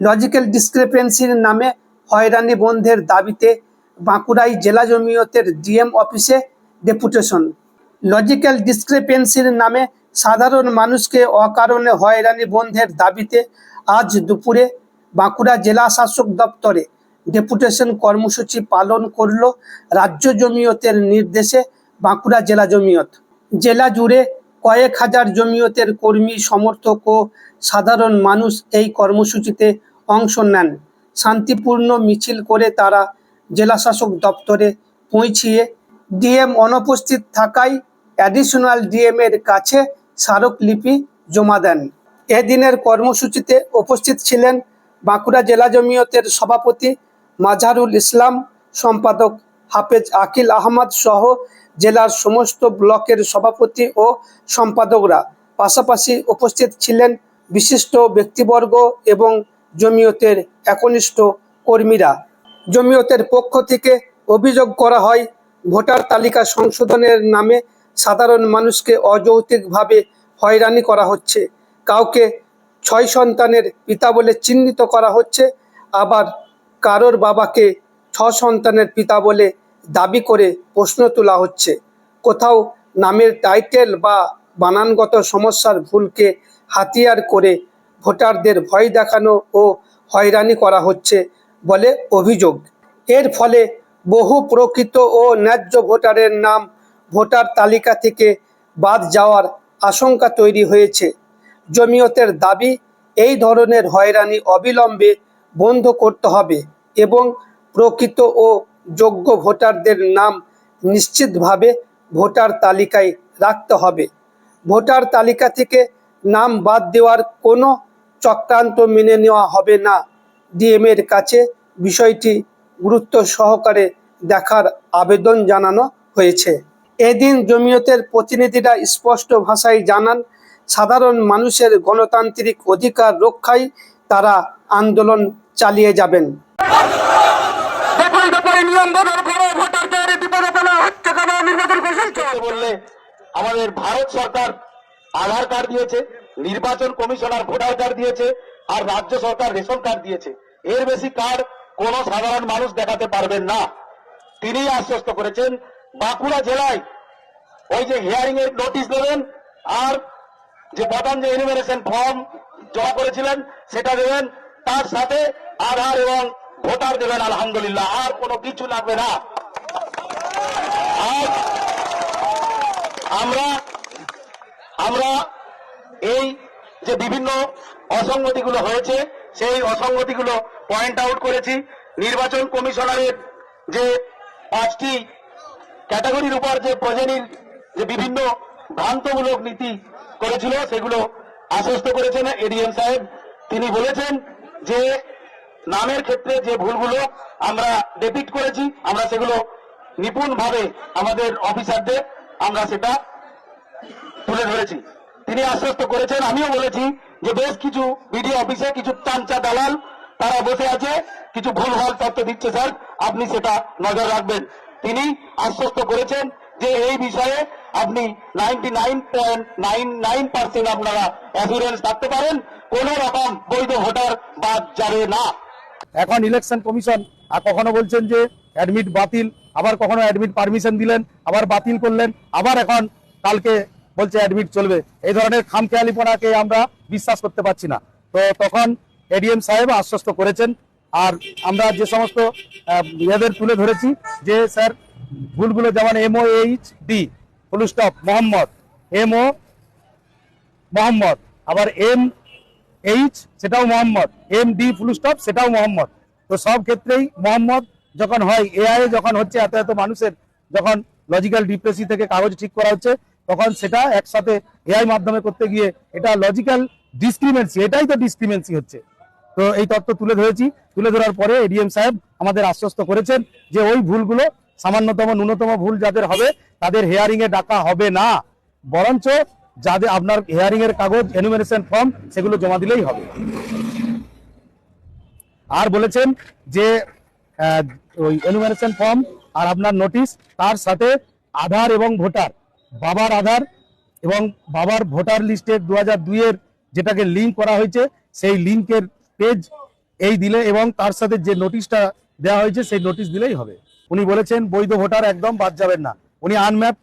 Logical ডিসক্রিপেন্সির নামে হয়রানি বন্ধের দাবিতে বাঁকুড়ায় জেলা জমিয়তের ডিএম অফিসে ডেপুটেশন। লজিক্যাল ডিসক্রিপেন্সির নামে সাধারণ মানুষকে অকারণে হয়রানি বন্ধের দাবিতে আজ দুপুরে বাঁকুড়া জেলা শাসক দপ্তরে ডেপুটেশন কর্মসূচি পালন করল রাজ্য জমিয়তের নির্দেশে বাঁকুড়া জেলা জমিয়ত। জেলা জুড়ে কয়েক হাজার জমিয়তের কর্মী, সমর্থক ও সাধারণ মানুষ এই কর্মসূচিতে অংশ নেন। শান্তিপূর্ণ মিছিল করে তারা জেলাশাসক দপ্তরে পৌঁছিয়ে ডিএম অনুপস্থিত থাকায় অ্যাডিশনাল ডিএম এর কাছে স্মারকলিপি জমা দেন। এদিনের কর্মসূচিতে উপস্থিত ছিলেন বাঁকুড়া জেলা জমিয়তের সভাপতি মাজারুল ইসলাম, সম্পাদক হাফেজ আকিল আহমদ সহ জেলার সমস্ত ব্লকের সভাপতি ও সম্পাদকরা। পাশাপাশি উপস্থিত ছিলেন বিশিষ্ট ব্যক্তিবর্গ এবং জমিয়তের একনিষ্ঠ কর্মীরা। জমিয়তের পক্ষ থেকে অভিযোগ করা হয়, ভোটার তালিকা সংশোধনের নামে সাধারণ মানুষকে অযৌক্তিকভাবে হয়রানি করা হচ্ছে। কাউকে ছয় সন্তানের পিতা বলে চিহ্নিত করা হচ্ছে, আবার কারোর বাবাকে ছ সন্তানের পিতা বলে দাবি করে প্রশ্ন তোলা হচ্ছে। কোথাও নামের টাইটেল বা বানানগত সমস্যার ভুলকে হাতিয়ার করে ভোটারদের ভয় দেখানো ও হয়রানি করা হচ্ছে বলে অভিযোগ। এর ফলে বহু প্রকৃত ও ন্যায্য ভোটারের নাম ভোটার তালিকা থেকে বাদ যাওয়ার আশঙ্কা তৈরি হয়েছে। জমিয়তের দাবি, এই ধরনের হয়রানি অবিলম্বে বন্ধ করতে হবে এবং প্রকৃত ও যোগ্য ভোটারদের নাম নিশ্চিতভাবে ভোটার তালিকায় রাখতে হবে। ভোটার তালিকা থেকে নাম বাদ দেওয়ার কোনো চক্রান্ত মেনে নেওয়া হবে না। ডিএম এর কাছে বিষয়টি গুরুত্ব সহকারে দেখার আবেদন জানানো হয়েছে। এদিন জমিয়তের প্রতিনিধিরা স্পষ্ট ভাষায় জানান, সাধারণ মানুষের গণতান্ত্রিক অধিকার রক্ষায় তারা আন্দোলন চালিয়ে যাবেন। আমাদের ভারত সরকার আধার কার্ড দিয়েছে। নির্বাচন কমিশনার ভোটার কার্ড দিয়েছে আর রাজ্য সরকার রেশন কার্ড দিয়েছে। এর বেশি কার্ড কোন সাধারণ মানুষ দেখাতে পারবেন না। তিনি আশ্বস্ত করেছেন, বাঁকুড়া জেলায় ওই যে হিয়ারিং এর নোটিশ দেবেন আর যে প্রধান যে ফর্ম জমা করেছিলেন, সেটা দেবেন। তার সাথে আধার এবং ভোটার দেবেন, আলহামদুলিল্লাহ। আর কোনো কিছু লাগবে না। আমরা আমরা এই যে বিভিন্ন অসঙ্গতিগুলো হয়েছে, সেই অসঙ্গতিগুলো পয়েন্ট আউট করেছি। নির্বাচন কমিশনারের যে পাঁচটি ক্যাটাগরির উপর যে প্রজেনির যে বিভিন্ন ভ্রান্তমূলক নীতি করেছিল, সেগুলো আশ্বস্ত করেছেন এডিএম সাহেব। তিনি বলেছেন যে নামের ক্ষেত্রে যে ভুলগুলো আমরা ডেপিক্ট করেছি, আমরা সেগুলো নিপুণভাবে আমাদের অফিসারদের আমরা সেটা তুলে ধরেছি। তিনি আশ্বস্ত করেছেন। আমিও বলেছি যে বেশ কিছু বিডিও অফিসে কিছু চাঞ্চা দালাল তারা বসে আছে, কিছু ভুলভাল তথ্য দিচ্ছে স্যার, আপনি সেটা নজর রাখবেন। তিনি আশ্বস্ত করেছেন যে এই বিষয়ে আপনি ninety nine point nine nine percent আপনারা অ্যাসুরেন্স থাকতে পারেন, কোন রকম বৈধ ভোটার বাদ যাবে না। এখন ইলেকশন কমিশন আর কখনো বলছেন যে অ্যাডমিট বাতিল, আবার কখনো অ্যাডমিট পারমিশন দিলেন, আবার বাতিল করলেন, আবার এখন কালকে বলছে অ্যাডমিট চলবে। এই ধরনের খামখেয়ালিপনাকে আমরা বিশ্বাস করতে পারছি না। তো তখন এডিএম সাহেব আশ্বস্ত করেছেন। আর আমরা যে সমস্ত ইয়েদের তুলে ধরেছি যে, স্যার, ভুলগুলো যেমন M O H D full stop Mohammad. M O Mohammad. আবার এম এইচ সেটাও Mohammad. M D full stop সেটাও মোহাম্মদ। তো সব ক্ষেত্রেই মোহাম্মদ যখন হয় এআই যখন হচ্ছে, এত এত মানুষের যখন লজিক্যাল ডিপ্রেসি থেকে কাগজ ঠিক করা হচ্ছে তখন সেটা একসাথে এআই মাধ্যমে করতে গিয়ে এটা লজিক্যাল ডিসক্রিমেন্সি এটাই তো ডিসক্রিমেন্সি হচ্ছে। তো এই তত্ত্ব তুলে ধরেছি। তুলে ধরার পরে এডিএম সাহেব আমাদের আশ্বস্ত করেছেন যে ওই ভুলগুলো, সামান্যতম, ন্যূনতম ভুল যাদের হবে, তাদের হেয়ারিং এ ডাকা হবে না। বরঞ্চ যাদের আপনার হেয়ারিং এর কাগজ এনুমিনেশন ফর্ম সেগুলো জমা দিলেই হবে। আর বলেছেন যে ওই এনুমিনেশন ফর্ম আর আপনার নোটিশ তার সাথে আধার এবং ভোটার বাবার আধার এবং বাবার ভোটার লিস্টের দু হাজার দুইয়ের যেটাকে লিঙ্ক করা হয়েছে, সেই লিঙ্কের পেজ এই দিলে এবং তার সাথে যে নোটিশটা দেওয়া হয়েছে, সেই নোটিশ দিলেই হবে। উনি বলেছেন, বৈধ ভোটার একদম বাদ যাবেন না। উনি আনম্যাপ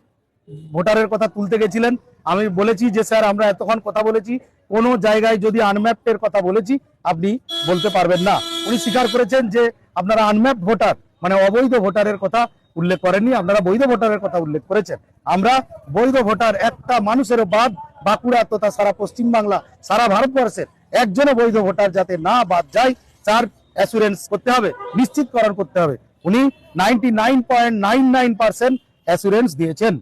ভোটারের কথা তুলতে গেছিলেন। আমি বলেছি যে, স্যার, আমরা এতক্ষণ কথা বলেছি। কোনো জায়গায় যদি আনম্যাপের কথা বলেছি, আপনি বলতে পারবেন না। উনি স্বীকার করেছেন যে, আপনারা আনম্যাপ ভোটার মানে অবৈধ ভোটারের কথা উল্লেখ করেননি, আপনারা বৈধ ভোটারের কথা উল্লেখ করেছেন। আমরা বৈধ ভোটার, একটা মানুষেরও বাদ বাঁকুড়া তথা সারা পশ্চিমবাংলা, সারা ভারতবর্ষের একজনও বৈধ ভোটার যাতে না বাদ যায়, তার অ্যাসুরেন্স করতে হবে, নিশ্চিতকরণ করতে হবে। উনি ninety nine point nine nine percent assurance দিয়েছেন।